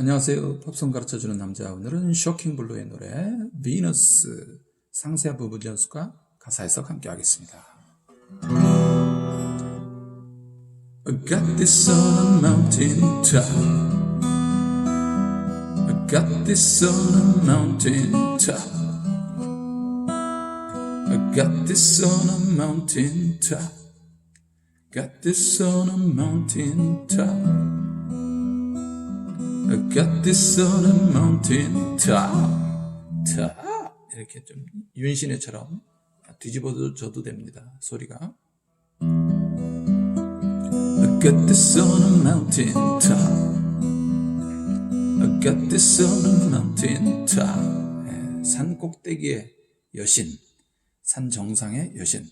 안녕하세요. 팝송 가르쳐주는 남자. 오늘은 쇼킹 블루의 노래 비너스 상세한 부분 연습과 가사 해석 함께 하겠습니다. Got this on a mountain top. Got this on a mountain top. Got this on a mountain top. Got this on a mountain top. I got this on a mountain top. top. 이렇게 좀 윤신혜처럼 뒤집어도 줘도 됩니다. 소리가. I got this on a mountain top. I got this on a mountain top. 예, 산 꼭대기의 여신, 산 정상의 여신.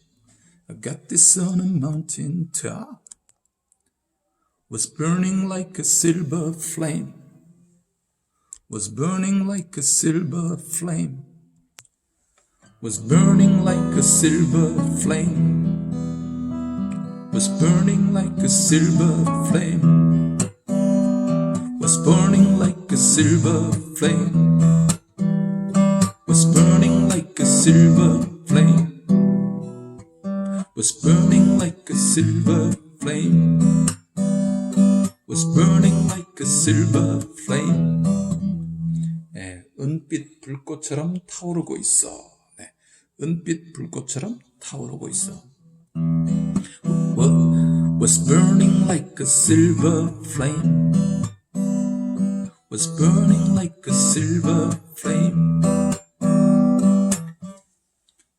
I got this on a mountain top. Was burning like a silver flame. Was burning like a silver flame. Was burning like a silver flame. Was burning like a silver flame. Was burning like a silver flame. Was burning like a silver flame. Was burning like a silver flame. Was burning like a silver 불꽃처럼 타오르고 있어. 네, 은빛 불꽃처럼 타오르고 있어. Wa- Was burning like a silver flame. Was burning like a silver flame.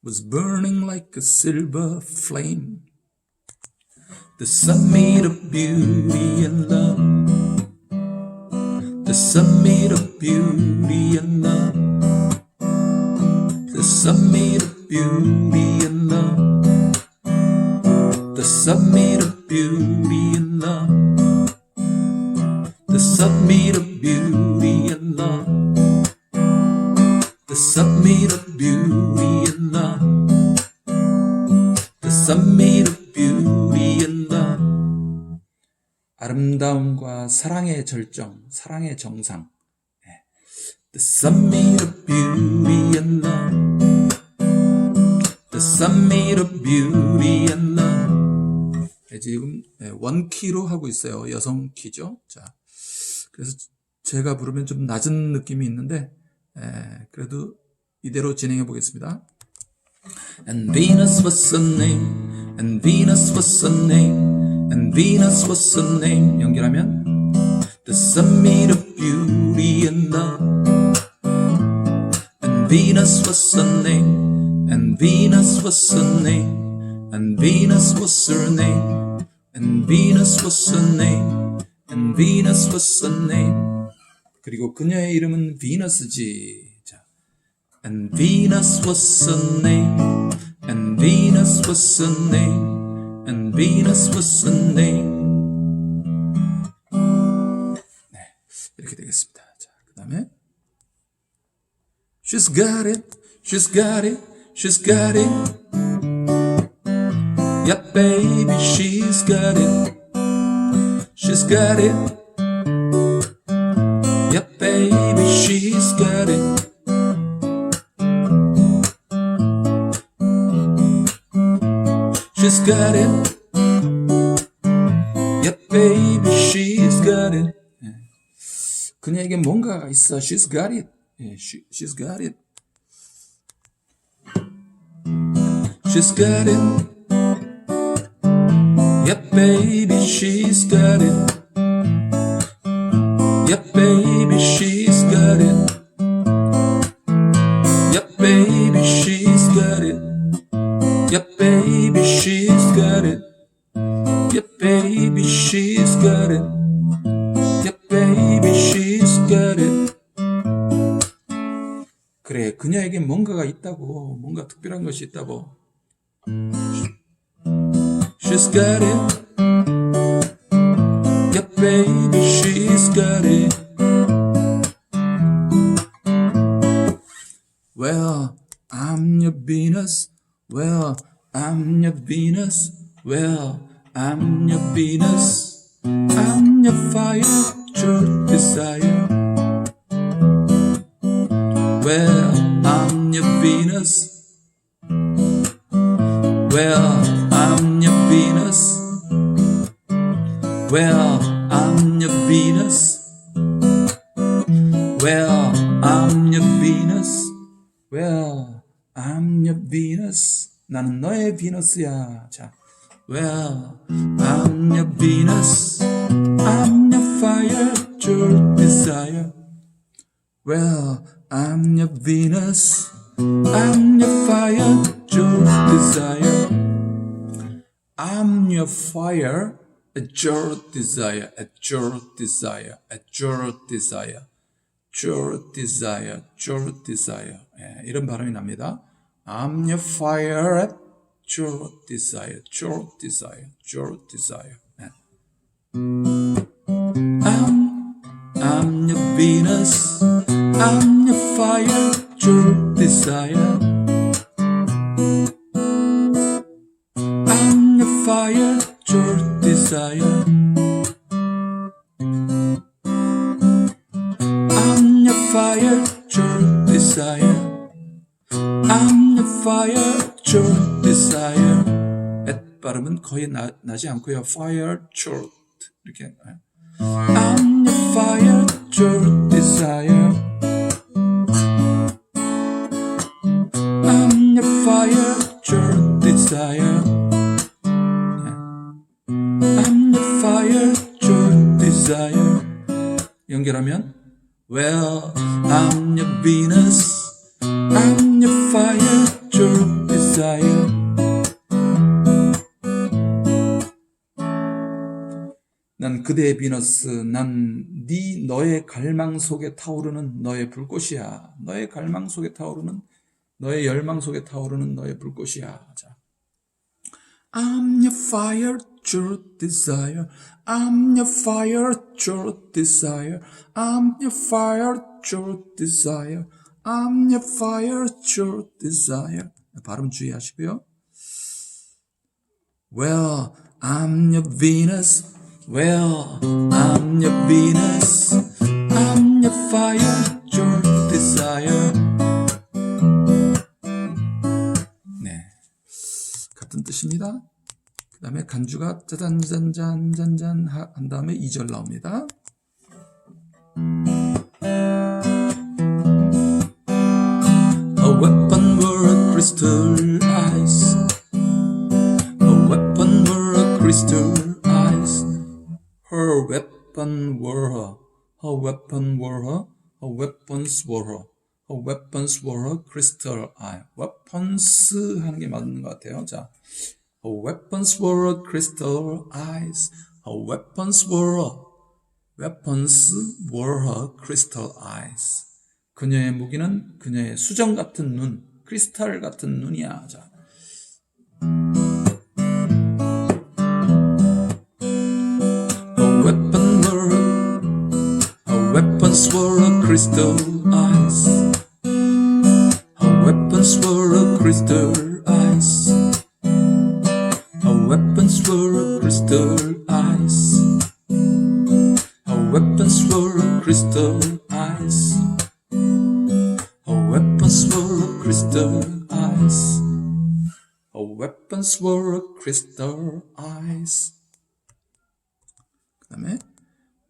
Was burning like a silver flame. The summit of beauty and love. The summit of beauty and love. The summit of beauty and love. The summit of beauty and love. The summit of beauty and love. The summit of beauty and love. The summit of beauty and love. 아름다움과 사랑의 절정, 사랑의 정상. 네. The summit of beauty and love. The summit of beauty and love. 네, 지금 네, 원키로 하고 있어요. 여성 키죠. 자, 그래서 제가 부르면 좀 낮은 느낌이 있는데, 에, 그래도 이대로 진행해 보겠습니다. And Venus was her name, and Venus was her name, and Venus was her name. 연결하면 The summit of beauty and love. And Venus was her name, and Venus was her name, and Venus was her name, and Venus was her name, and Venus was her name. 그리고 그녀의 이름은 비너스지. 자, And Venus was her name, and Venus was her name, and Venus was her name. She's got it, she's got it, she's got it. Yeah, baby, she's got it. She's got it. Yeah, baby, she's got it. She's got it. Yeah, baby, she's got it. 예. 그녀에게 뭔가가 있어. She's got it. 예, she, she's got it. She's got it. Yeah, baby, she's got it. Yeah, baby, 때 그녀에게 뭔가가 있다고 뭔가 특별한 것이 있다고 She's got it Yeah baby she's got it Well I'm your Venus Well I'm your Venus Well I'm your Venus I'm your fire your desire Well Venus. Well, I'm your Venus. Well, I'm your Venus. Well, I'm your Venus. Well, I'm your Venus. 나는 너의 비너스야. 자, Well, I'm your Venus. I'm your fire, your desire. Well, I'm your Venus. I'm your fire, your desire. I'm your fire, at your desire, at your desire, at your desire, your desire, your desire. 예, 이런 발음이 납니다. I'm your fire, at your desire, your desire, your desire. 예. I'm, I'm your Venus. I'm your fire, your desire. I'm your fire, your desire. I'm your fire, your desire. I'm your fire, your desire. at 발음은 거의 나, 나지 않고요. fire, your 이렇게. I'm your fire, your desire. Fire, your desire. I'm your fire, your desire. 연결하면 Well, I'm your Venus. I'm your fire, your desire. 난 그대의 비너스, 난 네 너의 갈망 속에 타오르는 너의 불꽃이야. 너의 갈망 속에 타오르는 너의 열망 속에 타오르는 너의 불꽃이야. 자. I'm your fire, your desire. I'm your fire, your desire. I'm your fire, your desire. I'm your fire, your desire. 발음 주의하시고요. Well, I'm your Venus. Well, I'm your Venus. I'm your fire, 같은 뜻입니다. 그 다음에 간주가 짜잔짠짠짠짠 하- 한 다음에 2절 나옵니다. Her. Weapons were crystal eye. weapons 하는 게 맞는 것 같아요. 자, weapons were crystal eyes. Weapons were weapons were crystal eyes. 그녀의 무기는 그녀의 수정 같은 눈, 크리스탈 같은 눈이야. 자, weapons were. crystal eyes. Our weapons were crystal eyes. Our weapons were crystal eyes. Our weapons were crystal eyes. Our weapons were crystal eyes.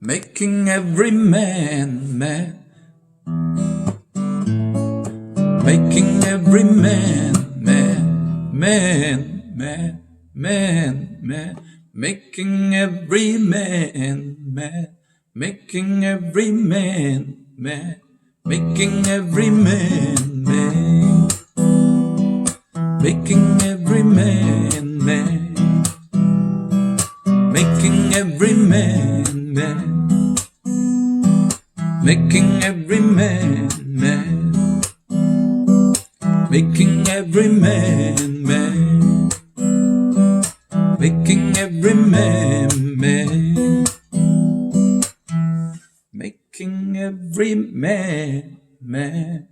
Making every man mad. Making every man mad Man, man, man, man. Making every man man, Making every man man, Making every man man, Making every man man, making every man mad, making every man mad, making every man mad, making every man mad, making every man mad.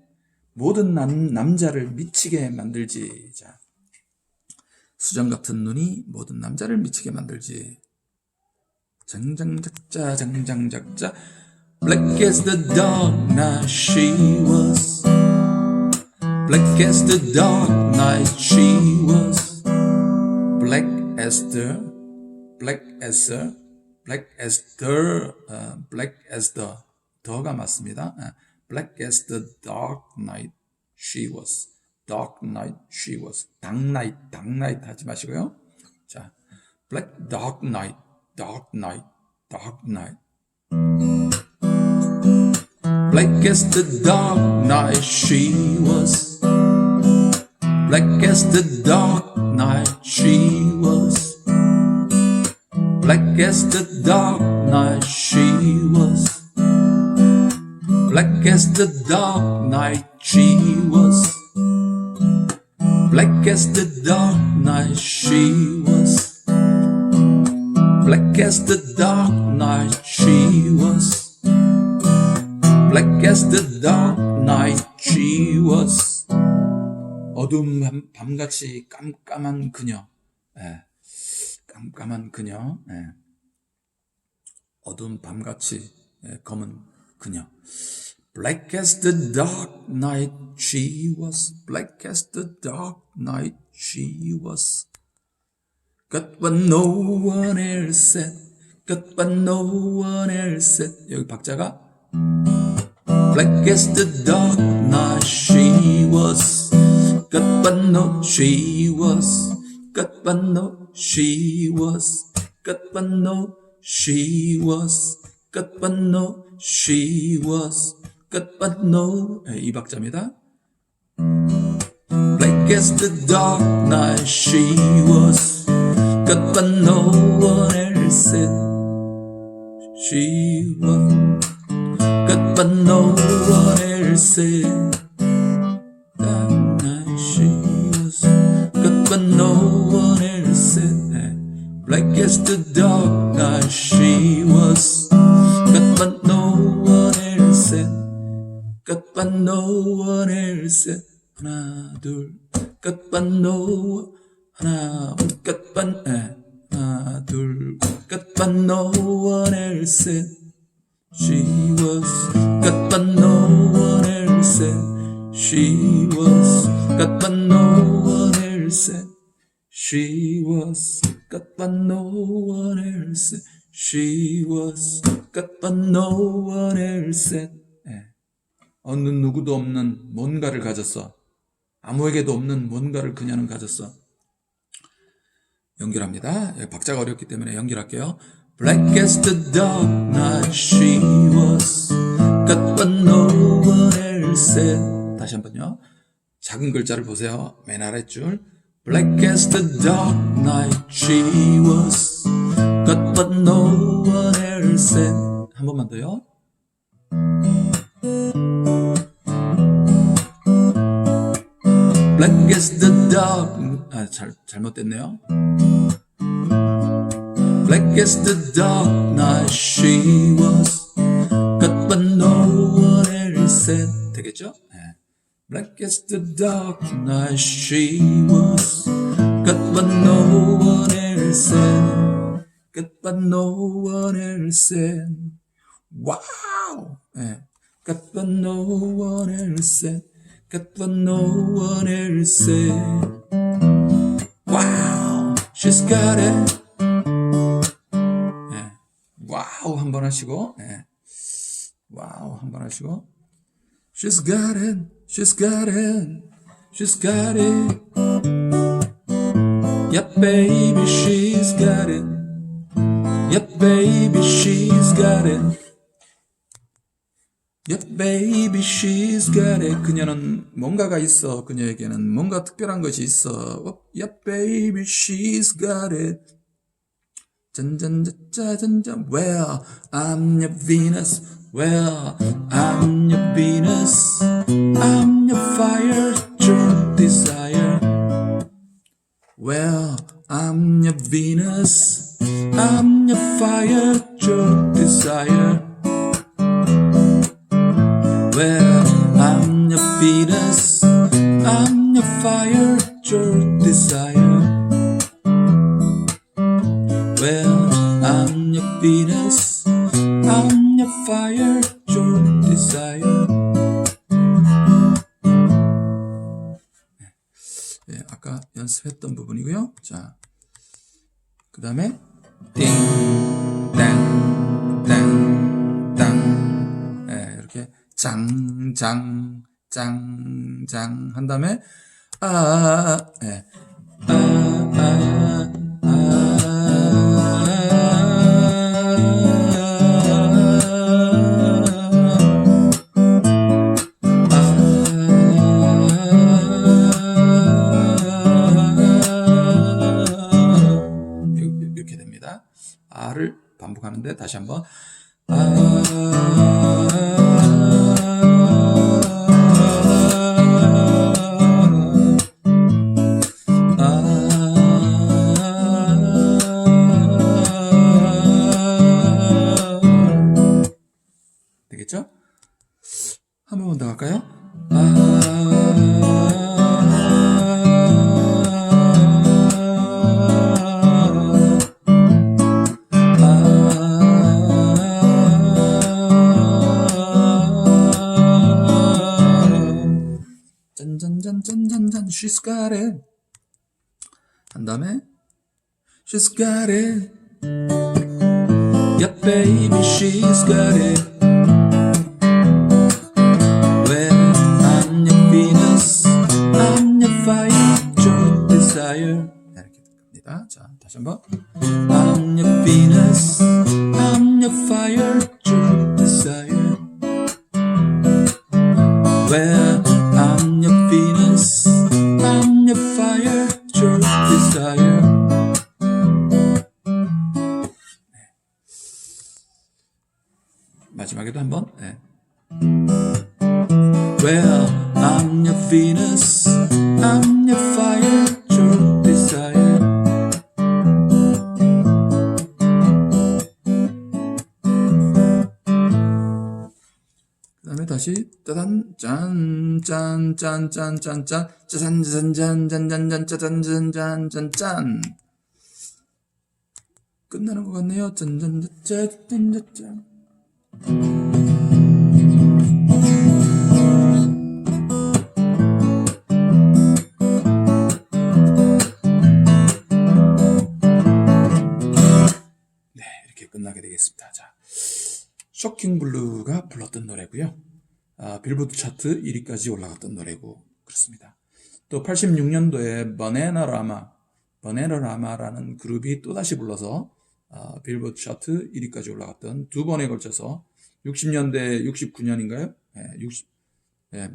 모든 남, 남자를 미치게 만들지. 자. 수정 같은 눈이 모든 남자를 미치게 만들지. 장장작자 장장작자 Black as the dawn now she was Black as the dark night she was. Black as the, black as the, black as the, 어, black as the, 더가 맞습니다. 어, black as the dark night she was. dark night she was. dark night, dark night 하지 마시고요. 자, black dark night, dark night, dark night. Black as the dark night she was. Black as the dark night she was. Black as the dark night she was. Black as the dark night she was. Black as the dark night she was. Black as the dark night she was. Black as the dark night she was. 밤, 밤같이 깜깜한 그녀. 예. 깜깜한 그녀. 예. 어두운 밤같이 예, 검은 그녀. Black as the dark night she was. Black as the dark night she was. Got what no one else said. Got what no one else said. 여기 박자가 Black as the dark night she was. Got but no she was. Got but no she was. Got but no she was. Got but no she was. Got but no 예, 이 박자입니다. Black as the dark night she was. Got but no one else said she was. Got but no one else said the dark night she was. Got but no one else said. Got but no one else said. 하나 둘. Got but no 하나 Got but 에. 하나 둘. Got but no one else said. She was got but no one else said she was got but no one else said she was Got but no one else she was got but no one else 예. 어느 누구도 없는 뭔가를 가졌어 아무에게도 없는 뭔가를 그녀는 가졌어 연결합니다. 예, 박자가 어렵기 때문에 연결할게요. Black as the dark night she was Got but no one else 다시 한번요. 작은 글자를 보세요. 맨 아랫줄 Black as the dark night she was Got but no one else said 한 번만 더요. Black as the dark 아, 잘, 잘못됐네요. Black as the dark night she was Got but no one else said 되겠죠? 네. Black as the dark night she was Got but no one else said Got but no one else said Wow! 네. Got but no one else said Got but no one else said Wow! She's got it 예. 와우 한번 하시고 예. 와우 한번 하시고 She's got it She's got it She's got it Yeah baby she's got it Yeah baby she's got it Yeah baby she's got it 그녀는 뭔가가 있어 그녀에게는 뭔가 특별한 것이 있어 어, Yeah baby she's got it 짠짠짠짠짠 Well I'm your Venus Well I'm your Venus. I'm your fire. True desire. Well I'm your Venus. I'm your fire. True desire. Well I'm your Venus. I'm your fire. True desire. Well, I'm your Venus, Fire, your desire. 연습했던 부분이고요. 자, 그 다음에 띵, 땡, 땡, 땅. 예, 이렇게 장, 장, 장, 장 한 다음에 아, 아, 아, 예. 아, 아, 다시 한번 되겠죠? 한 번만 더 갈까요? She's got it 한 다음에 She's got it Yeah baby she's got it Well I'm your Venus I'm your fire your desire 네, 이렇게 갑니다 자 다시 한번 I'm your Venus I'm your fire 다시 따단 짠짠짠짠짠짠짠 짜잔 짠짠짠짠짠 짜잔짠짠짠짠 끝나는 것 같네요 짠짠짠짠짠짠 네 이렇게 끝나게 되겠습니다 자 쇼킹 블루가 불렀던 노래고요. 아, 빌보드 차트 1위까지 올라갔던 노래고 그렇습니다. 또 86년도에 버네나라마, 버네나라마라는 그룹이 또다시 불러서 아, 빌보드 차트 1위까지 올라갔던 두 번에 걸쳐서 60년대 69년인가요? 예, 60, 예,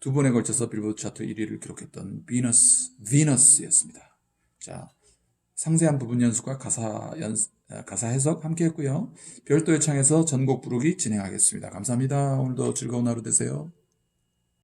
두 번에 걸쳐서 빌보드 차트 1위를 기록했던 비너스, 비너스였습니다. 자, 상세한 부분 연습과 가사 연 가사 해석 함께 했고요. 별도의 창에서 전곡 부르기 진행하겠습니다. 감사합니다. 오늘도 즐거운 하루 되세요.